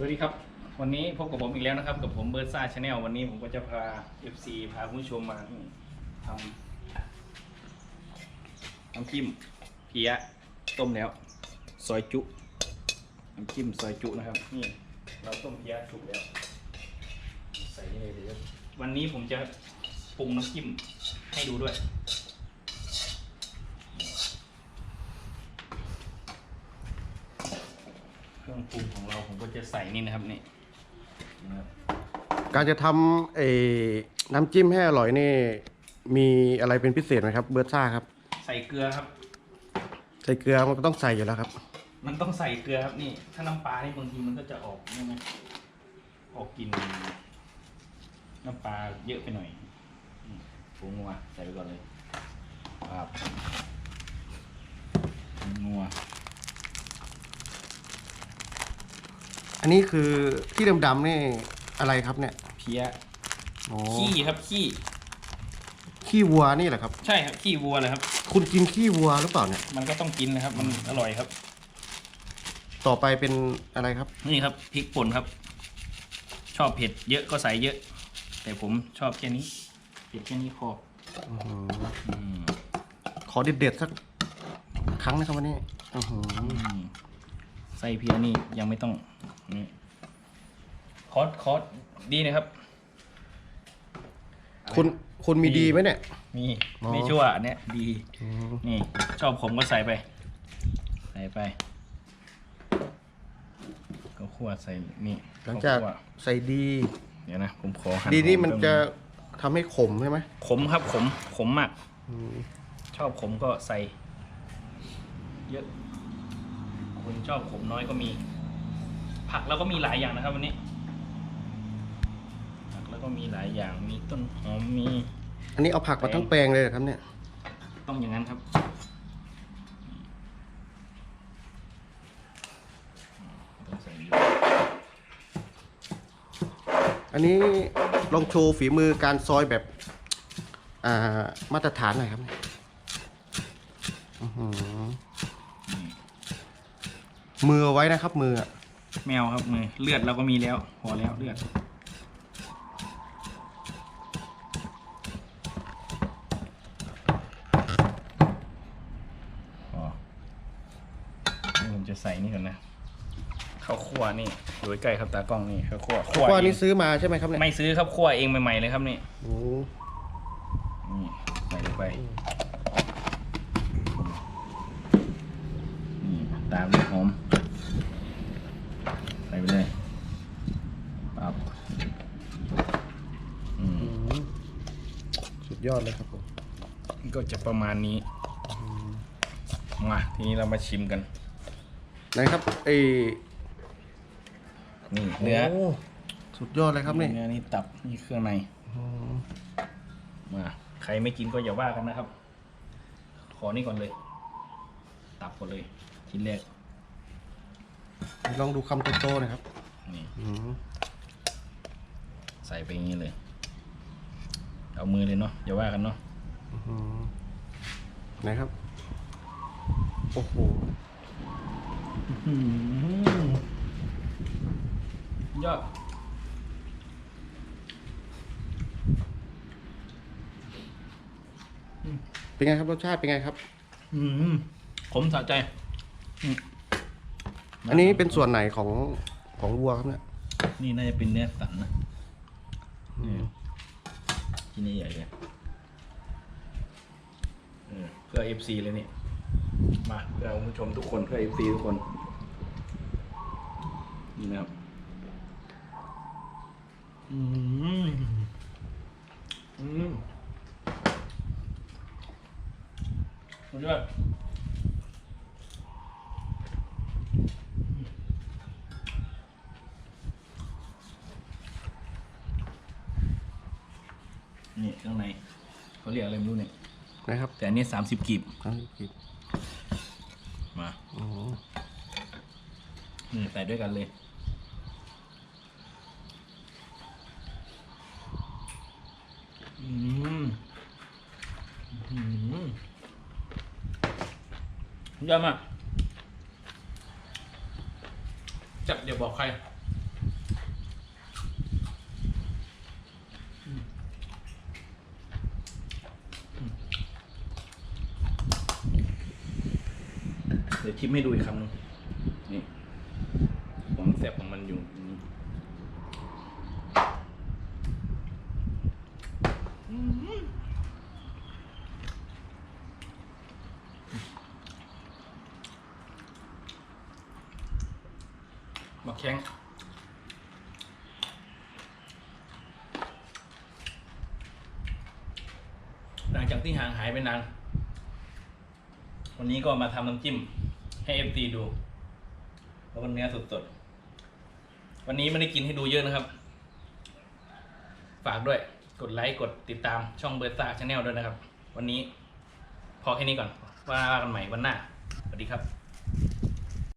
สวัสดีครับ วันนี้พบกับผมอีกแล้วนะครับ กับผมเบิร์ดซ่าชาแนลวันนี้ผมก็จะพา FC พาผู้ชมมาทำน้ำจิ้มเพี้ยต้มแล้ว ซอยจุน้ำจิ้มซอยจุนะครับ นี่เราต้มเพี้ยสุกแล้ว ใส่นี่เลยเดี๋ยววันนี้ผมจะปรุงน้ำจิ้มให้ดูด้วย เค รื่องปรุงของเราผมก็จะใส่นี่นะครับนี่นะครับการจะทำเออน้ำจิ้มให้อร่อยนี่มีอะไรเป็นพิเศษไหมครับ เบิร์ดซ่าครับ ใส่เกลือครับ ใส่เกลือมันก็ต้องใส่อยู่แล้วครับ มันต้องใส่เกลือครับนี่ ถ้าน้ำปลานี่บางทีมันก็จะออกนี่ไหมออกกลินน้ำปลาเยอะไปหน่อยอืมผงนัวใส่ไปก่อนเลยครับผงนัว อันนี้คือที่ดำๆนี่อะไรครับเนี่ยเพี้ยโอ้ขี้ครับขี้ขี้วัวนี่แหละครับ ใช่ครับขี้วัวเลยครับ คุณกินขี้วัวหรือเปล่าเนี่ย มันก็ต้องกินนะครับ มันอร่อยครับ ต่อไปเป็นอะไรครับ นี่ครับพริกป่นครับ ชอบเผ็ดเยอะก็ใส่เยอะ แต่ผมชอบแค่นี้เผ็ดแค่นี้พออื้อหืออืมขอเด็ดๆสักครั้งนะครับวันนี้อื้อหืออืม ไส้เพียนี่ยังไม่ต้องนี่คอสคอสดีนะครับ คุณคุณมีดีไหมเนี่ย มีอ๋อ ไม่ชั่วอันเนี้ยดีอืมนี่ ชอบผมก็ใส่ไป ใส่ไปก็คั่วใส่นี่หลังจากคั่วใส่ดี เดี๋ยวนะ ผมขอหั่ดีนี่หอมันแป๊บจะทำให้ขมใช่ไหมขมครับขมขมมาก อืมชอบขมก็ใส่ เยอะ คนชอบขมน้อยก็มี ผักแล้วก็มีหลายอย่างนะครับ วันนี้ ผักแล้วก็มีหลายอย่าง มีต้นหอมมี อันนี้เอาผักมาทั้งแปลงเลยเหรอครับเนี่ย ต้องอย่างนั้นครับต้องใส่เยอะอันนี้ลองโชว์ฝีมือการซอยแบบอ่ามาตรฐานหน่อยครับเนี่ยอื้อหือ มือเอาไว้นะครับ มืออะแมวครับมือเลือดเราก็มีแล้วพอแล้วเลือดพอนี่ผมจะใส่นี่ก่อนนะข้าวคั่วนี่อยู่ใกล้ๆครับตากล้องนี่ข้าวคั่วคั่วว่าเอนี่งซื้อมาใช่ไหมครับเนี่ยไม่ซื้อครับคั่วเองใหม่ๆเลยครับนี่โอ้นี่ใส่ลงไปนี่ตามด้วยหอมใส่ไปเลยปั๊บอืม อืมสุด ยอดเลยครับผมก็จะประมาณนี้ มาทีนี้เรามาชิมกันไหนครับไอนี่เนื้อโสุดยอดเลยครับเนี่ยเนื้อนี่ตับนี่เครื่องในอืมมาใครไม่กินก็อย่าว่ากันนะครับ ขอนี่ก่อนเลย ตับก่อนเลยชิ้นแรกลองดูคำโตๆหน่อยครับนี่อืมใส่ไปอย่างนี้เลย เอามือเลยเนาะอย่าว่ากันเนาะอื้อหือไหนครับ โอ้โห ยอดเป็นไงครับรสชาติเป็นไงครับ อืมขมสะใจอืมอันนี้เป็นส่วนไหนของของวัวครับเนี่ย นี่น่าจะเป็นเนื้อสันนะนี่ ที่นี่ใหญ่เลยเพื่อ FC เลยเนี่ยมาเพื่อคุณผู้ชมทุกคนเพื่อ FC ทุกคน นี่นะครับอืมอืมสุดยอดนี่ ข้างในเขาเรียกอะไรไม่รู้เนี่ย นะครับแต่อันนี้สามสิบกีบอันนี้ผิดมาอ๋ออืมใส่ด้วยกันเลย อืมอืมยอดมากจับเดี๋ยวบอกใคร ชิมให้ดูอีกคำหนึ่งนี่ความแสบของมันอยู่มาแข้งหลังจากที่ห่างหายไปนาน วันนี้ก็มาทำน้ำจิ้ม ให้เอฟซีดูแล้วก็เนื้อสดๆ วันนี้ไม่ได้กินให้ดูเยอะนะครับ ฝากด้วยกดไลค์กดติดตามช่องเบิร์ตซ่าชาแนลด้วยนะครับ วันนี้พอแค่นี้ก่อนว่ากันใหม่วันหน้าสวัสดีครับ